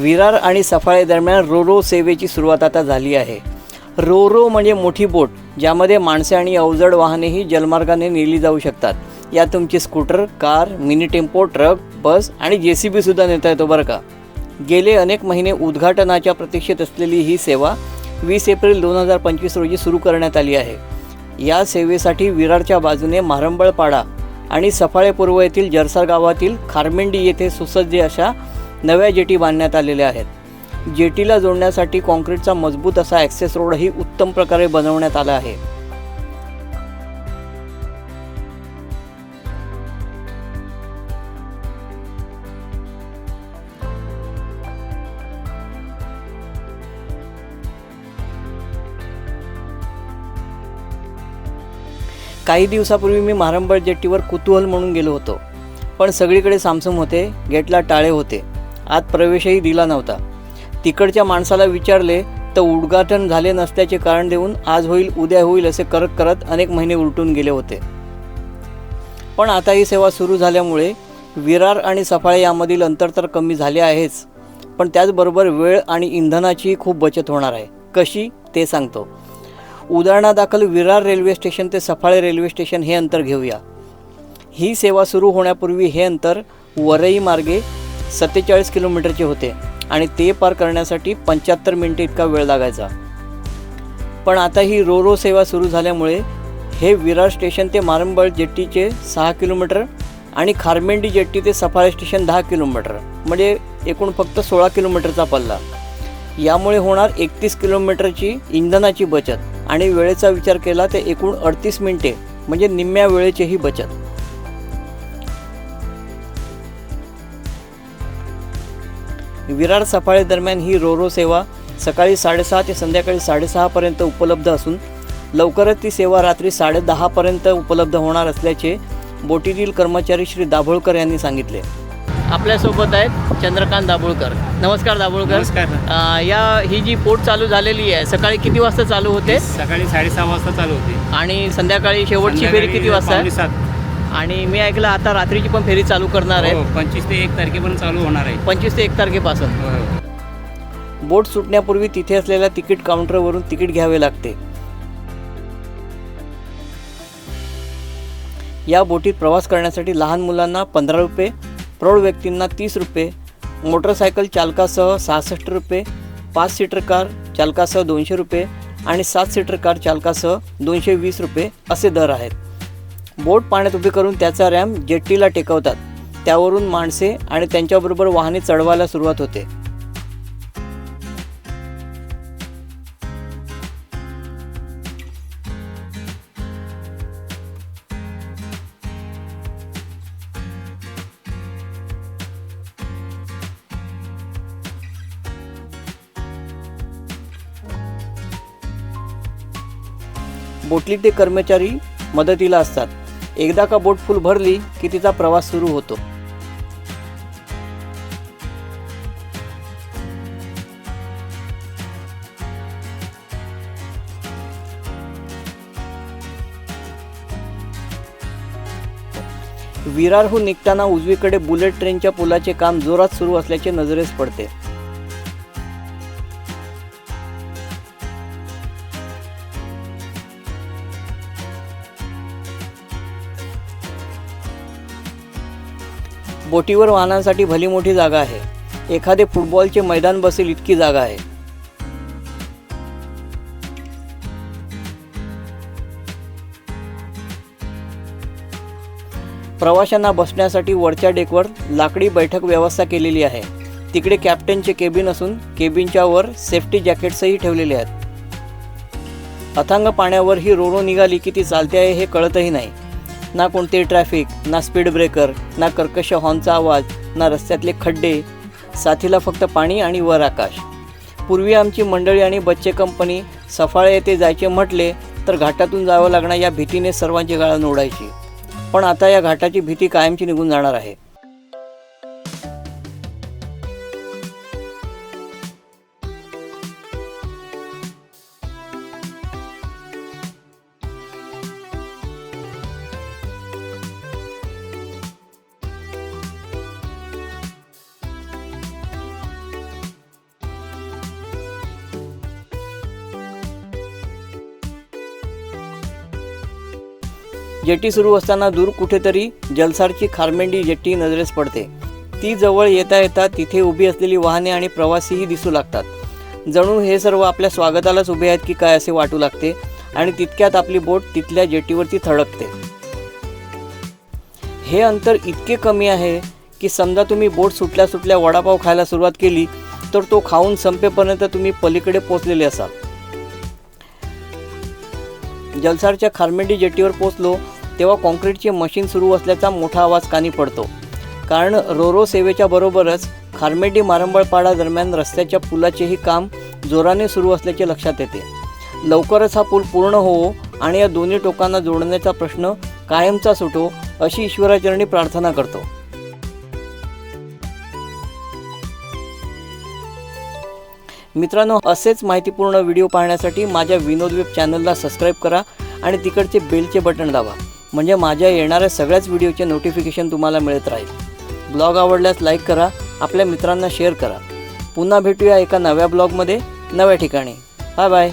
विरार आणि सफाळे दरम्यान रोरो सेवेची सुरुवात आता झाली आहे. रोरो म्हणजे मोठी बोट ज्यामध्ये माणसे आणि अवजड वाहनेही जलमार्गाने नेली जाऊ शकतात. या तुमची scooter car mini tempo truck bus आणि जे सी बीसुद्धा नेता येतो बरं का. गेले अनेक महिने उद्घाटनाच्या प्रतीक्षेत असलेली ही सेवा वीस एप्रिल दोन हजार पंचवीस रोजी सुरू करण्यात आली आहे. या सेवेसाठी विरारच्या बाजूने मारंबळपाडा आणि सफाळे पूर्व येथील जरसार गावातील खारमेंडी येथे सुसज्ज अशा नव्या जेटी बांधण्यात आलेल्या आहेत. जेटीला जोडण्यासाठी कॉन्क्रीटचा मजबूत असा ॲक्सेस रोडही उत्तम प्रकारे बनवण्यात आला आहे. काही दिवसापूर्वी मी मारंबळ जेट्टीवर कुतूहल म्हणून गेलो होतो. पण सगळीकडे सामसम होते गेटला टाळे होते. आत प्रवेशही दिला नव्हता. तिकडच्या माणसाला विचारले तर उद्घाटन झाले नसल्याचे कारण देऊन आज होईल उद्या होईल असे करत करत अनेक महिने उलटून गेले होते. पण आता ही सेवा सुरू झाल्यामुळे विरार आणि सफाळे यामधील अंतर तर कमी झाले आहेच पण त्याचबरोबर वेळ आणि इंधनाचीही खूप बचत होणार आहे. कशी? ते सांगतो. उदाहरणादाखल विरार रेल्वे स्टेशन ते सफाळे रेल्वे स्टेशन हे अंतर घेऊया. ही सेवा सुरू होण्यापूर्वी हे अंतर वरई मार्गे सत्तेचाळीस किलोमीटरचे होते आणि ते पार करण्यासाठी पंच्याहत्तर मिनिटे इतका वेळ लागायचा. पण आता ही रो रो सेवा सुरू झाल्यामुळे हे विरार स्टेशन ते मारंबळ जेट्टीचे सहा किलोमीटर आणि खारमेंडी जेट्टी ते सफाळे स्टेशन दहा किलोमीटर म्हणजे एकूण फक्त सोळा किलोमीटरचा पल्ला. यामुळे होणार एकतीस किलोमीटरची इंधनाची बचत आणि वेळेचा विचार केला तर एकूण अडतीस मिनिटे म्हणजे निम्म्या वेळेचीही बचत. विरार सफाळे दरम्यान ही रोरो सेवा सकाळी साडेसहा ते संध्याकाळी साडेसहापर्यंत उपलब्ध असून लवकरच ती सेवा रात्री साडेदहापर्यंत उपलब्ध होणार असल्याचे बोटीतील कर्मचारी श्री दाभोळकर यांनी सांगितले. आपल्यासोबत आहेत चंद्रकांत दाभोळकर. नमस्कार दाभोळकर. या ही जी पोट चालू झालेली आहे सकाळी किती वाजता चालू होते? सकाळी साडेसहा वाजता चालू होते. आणि संध्याकाळी शेवटची फेरी किती वाजता आणि मी ऐकलं आता रात्रीची पण फेरी चालू करणार हो, आहे पंचवीस ते एक तारखेपर्यंत चालू होणार आहे. पंचवीस ते एक तारखेपासून. हो, हो. बोट सुटण्यापूर्वी तिथे असलेल्या तिकीट काउंटरवरून तिकीट घ्यावे लागते. या बोटीत प्रवास करण्यासाठी लहान मुलांना पंधरा रुपये प्रौढ व्यक्तींना तीस रुपये मोटरसायकल चालकासह सहासष्ट रुपये पाच सीटर कार चालकासह दोनशे रुपये आणि सात सीटर कार चालकासह दोनशे वीस रुपये असे दर आहेत. बोट पाण्यात उभी करून त्याचा रॅम जेट्टीला टेकवतात. त्यावरून माणसे आणि त्यांच्याबरोबर वाहने चढवायला सुरुवात होते. बोटलीचे कर्मचारी मदतीला असतात. एकदा का बोट फुल भरली की तिचा प्रवास सुरू होतो. विरारहून निघताना उजवीकडे बुलेट ट्रेनच्या पुलाचे काम जोरात सुरू असल्याचे नजरेस पडते. बोटीवर वाहनांसाठी भली मोठी जागा आहे. एखादे फुटबॉलचे मैदान बसेल इतकी जागा आहे. प्रवाशांना बसण्यासाठी वरच्या डेकवर लाकडी बैठक व्यवस्था केलेली आहे. तिकडे कॅप्टनचे केबिन असून केबिनच्या वर सेफ्टी जॅकेट्सही ठेवलेले आहेत. अथांग पाण्यावर ही रोरो निघाली की ती चालते आहे हे कळतही नाही. ना कोणते ट्रॅफिक ना स्पीड ब्रेकर ना कर्कश हॉर्नचा आवाज ना रस्त्यातले खड्डे. साथीला फक्त पाणी आणि वर आकाश. पूर्वी आमची मंडळी आणि बच्चे कंपनी सफाळे येथे जायचे म्हटले तर घाटातून जावं लागणार या भीतीने सर्वांची गाळण उडायची पण आता या घाटाची भीती कायमची निघून जाणार आहे. जेटी सुरू असताना दूर कुठेतरी जलसारची खारमेंडी जेट्टी नजरेस पडते. ती जवळ येता येता तिथे उभी असलेली वाहने आणि प्रवासीही दिसू लागतात. जणू हे सर्व आपल्या स्वागतालाच उभे आहेत की काय असे वाटू लागते आणि तितक्यात आपली बोट तिथल्या जेटीवरती थडकते. हे अंतर इतके कमी आहे की समजा तुम्ही बोट सुटल्या सुटल्या वडापाव खायला सुरुवात केली तर तो खाऊन संपेपर्यंत तुम्ही पलीकडे पोचलेले असाल. जलसारच्या खारमेंडी जेटीवर पोचलो तेव्हा कॉन्क्रीटचे मशीन सुरू असल्याचा मोठा आवाज कानी पडतो. कारण रोरो सेवेच्या बरोबरच खारमेंडी मारंबळपाडा दरम्यान रस्त्याच्या पुलाचेही काम जोराने सुरू असल्याचे लक्षात येते. लवकरच हा पूल पूर्ण होवो आणि या दोन्ही टोकांना जोडण्याचा प्रश्न कायमचा सुटो अशी ईश्वराचरणी प्रार्थना करतो. मित्रांनो असेच माहितीपूर्ण व्हिडिओ पाहण्यासाठी माझ्या विनोद वेब चॅनलला सबस्क्राईब करा आणि तिकडचे बेलचे बटन दाबा म्हणजे माझ्या येणाऱ्या सगळ्याच व्हिडिओचे नोटिफिकेशन तुम्हाला मिळत राहील. ब्लॉग आवडल्यास लाईक करा आपल्या मित्रांना शेअर करा. पुन्हा भेटूया एका नव्या ब्लॉगमध्ये. नव्या ठिकाणी. Bye bye.